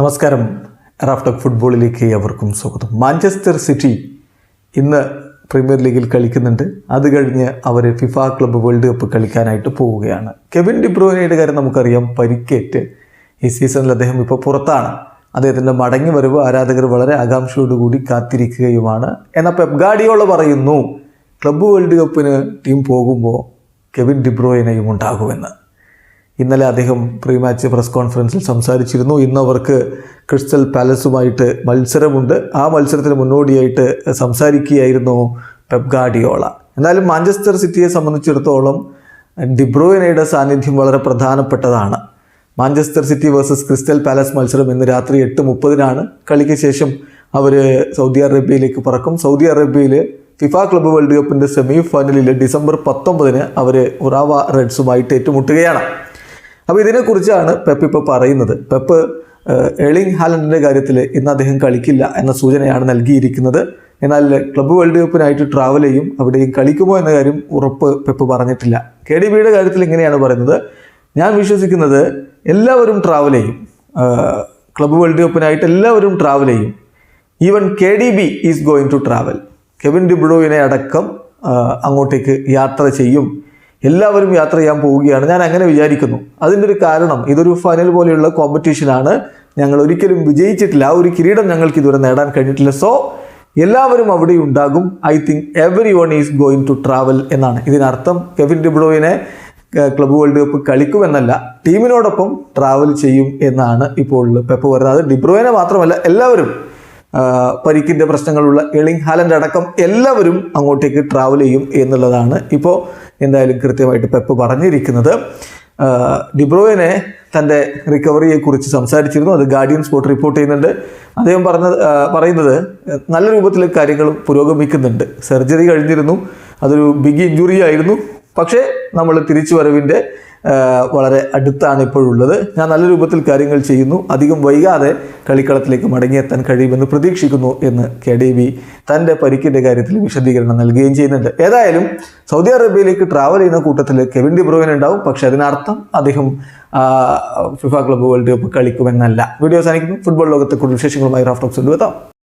നമസ്കാരം. റാഫ്റ്റോക്ക് ഫുട്ബോളിലേക്ക് അവർക്കും സ്വാഗതം. മാഞ്ചസ്റ്റർ സിറ്റി ഇന്ന് പ്രീമിയർ ലീഗിൽ കളിക്കുന്നുണ്ട്. അത് കഴിഞ്ഞ് അവർ ഫിഫ ക്ലബ്ബ് വേൾഡ് കപ്പ് കളിക്കാനായിട്ട് പോവുകയാണ്. കെവിൻ ഡിബ്രോനയുടെ കാര്യം നമുക്കറിയാം. പരിക്കേറ്റ് ഈ സീസണിൽ അദ്ദേഹം ഇപ്പോൾ പുറത്താണ്. അദ്ദേഹത്തിന്റെ മടങ്ങി വരവ് ആരാധകർ വളരെ ആകാംക്ഷയോടുകൂടി കാത്തിരിക്കുകയുമാണ്. എന്നാൽ പെപ്ഗാഡിയോള പറയുന്നു ക്ലബ്ബ് വേൾഡ് കപ്പിന് ടീം പോകുമ്പോൾ കെവിൻ ഡിബ്രോയിനെയും ഉണ്ടാകുമെന്ന്. ഇന്നലെ അദ്ദേഹം പ്രീ മാച്ച് പ്രസ് കോൺഫറൻസിൽ സംസാരിച്ചിരുന്നു. ഇന്ന് അവർക്ക് ക്രിസ്റ്റൽ പാലസുമായിട്ട് മത്സരമുണ്ട്. ആ മത്സരത്തിന് മുന്നോടിയായിട്ട് സംസാരിക്കുകയായിരുന്നു പെപ് ഗാർഡിയോള. എന്നാലും മാഞ്ചസ്റ്റർ സിറ്റിയെ സംബന്ധിച്ചിടത്തോളം ഡിബ്രോയിനയുടെ സാന്നിധ്യം വളരെ പ്രധാനപ്പെട്ടതാണ്. Manchester City versus Crystal Palace മത്സരം ഇന്ന് രാത്രി എട്ട് മുപ്പതിനാണ്. കളിക്ക് ശേഷം അവർ സൗദി അറേബ്യയിലേക്ക് പറക്കും. സൗദി അറേബ്യയിൽ ഫിഫ ക്ലബ്ബ് വേൾഡ് കപ്പിന്റെ സെമി ഫൈനലിൽ ഡിസംബർ പത്തൊമ്പതിന് അവർ ഉറാവ റെഡ്സുമായിട്ട് ഏറ്റുമുട്ടുകയാണ്. അപ്പോൾ ഇതിനെക്കുറിച്ചാണ് പെപ്പ് ഇപ്പോൾ പറയുന്നത്. പെപ്പ് എളിങ് ഹാലൻഡിന്റെ കാര്യത്തിൽ ഇന്ന് അദ്ദേഹം കളിക്കില്ല എന്ന സൂചനയാണ് നൽകിയിരിക്കുന്നത്. എന്നാൽ ക്ലബ്ബ് വേൾഡ് കപ്പിനായിട്ട് ട്രാവൽ ചെയ്യും അവിടെയും കളിക്കുമോ എന്ന കാര്യം ഉറപ്പ് പെപ്പ് പറഞ്ഞിട്ടില്ല. കെ ഡി ബിയുടെ കാര്യത്തിൽ ഇങ്ങനെയാണ് പറയുന്നത്. ഞാൻ വിശ്വസിക്കുന്നത് എല്ലാവരും ട്രാവൽ ചെയ്യും. ക്ലബ്ബ് വേൾഡ് കപ്പിനായിട്ട് എല്ലാവരും ട്രാവൽ ചെയ്യും. Even K D B is going to travel Kevin ഡിബ്രോയിനെ അടക്കം അങ്ങോട്ടേക്ക് യാത്ര ചെയ്യും. എല്ലാവരും യാത്ര ചെയ്യാൻ പോവുകയാണ്. ഞാൻ അങ്ങനെ വിചാരിക്കുന്നു. അതിന്റെ ഒരു കാരണം ഇതൊരു ഫൈനൽ പോലെയുള്ള കോമ്പറ്റീഷനാണ് ഞങ്ങൾ ഒരിക്കലും വിജയിച്ചിട്ടില്ല. ആ ഒരു കിരീടം ഞങ്ങൾക്ക് ഇതുവരെ നേടാൻ കഴിഞ്ഞിട്ടില്ല. സോ എല്ലാവരും അവിടെ ഉണ്ടാകും. I think everyone is going to travel എന്നാണ്. ഇതിനർത്ഥം കെവിൻ ഡിബ്രോയിനെ ക്ലബ് വേൾഡ് കപ്പ് കളിക്കുമെന്നല്ല ടീമിനോടൊപ്പം ട്രാവൽ ചെയ്യും എന്നാണ് ഇപ്പോൾ പെപ്പ് പറയുന്നത്. ഡിബ്രോയിനെ മാത്രമല്ല എല്ലാവരും പരിക്കിന്റെ പ്രശ്നങ്ങളുള്ള എളിങ് ഹാലന്റെ അടക്കം എല്ലാവരും അങ്ങോട്ടേക്ക് ട്രാവൽ ചെയ്യും എന്നുള്ളതാണ്. ഇപ്പോൾ എന്തായാലും കൃത്യമായിട്ട് പെപ്പ് പറഞ്ഞിരിക്കുന്നത്. ഡിബ്രോയിനെ തന്റെ റിക്കവറിയെക്കുറിച്ച് സംസാരിച്ചിരുന്നു. അത് ഗാർഡിയൻ സ്പോർട്ട് റിപ്പോർട്ട് ചെയ്യുന്നുണ്ട്. അദ്ദേഹം പറഞ്ഞത് ആ, പറയുന്നത് നല്ല രൂപത്തിൽ കാര്യങ്ങൾ പുരോഗമിക്കുന്നുണ്ട്. സർജറി കഴിഞ്ഞിരുന്നു. അതൊരു ബിഗ് ഇഞ്ചുറി ആയിരുന്നു. പക്ഷേ നമ്മൾ തിരിച്ചു വരവിന്റെ വളരെ അടുത്താണ് ഇപ്പോഴുള്ളത്. ഞാൻ നല്ല രൂപത്തിൽ കാര്യങ്ങൾ ചെയ്യുന്നു. അധികം വൈകാതെ കളിക്കളത്തിലേക്ക് മടങ്ങിയെത്താൻ കഴിയുമെന്ന് പ്രതീക്ഷിക്കുന്നു എന്ന് കെ ഡി ബി തന്റെ പരിക്കിന്റെ കാര്യത്തിൽ വിശദീകരണം നൽകുകയും ചെയ്യുന്നുണ്ട്. ഏതായാലും സൗദി അറേബ്യയിലേക്ക് ട്രാവൽ ചെയ്യുന്ന കൂട്ടത്തിൽ കെവിൻ ഡിബ്രോയിൻ ഉണ്ടാവും. പക്ഷെ അതിനർത്ഥം അദ്ദേഹം ഫിഫ ക്ലബ്ബ് വേൾഡ് കപ്പ് കളിക്കുമെന്നല്ല. വീഡിയോ സാധിക്കുന്നു ഫുട്ബോൾ ലോകത്തെ കൂടുതൽ വിശേഷങ്ങളുമായി റാഫ്റ്റോക്സ് കൊണ്ടുവെത്താം.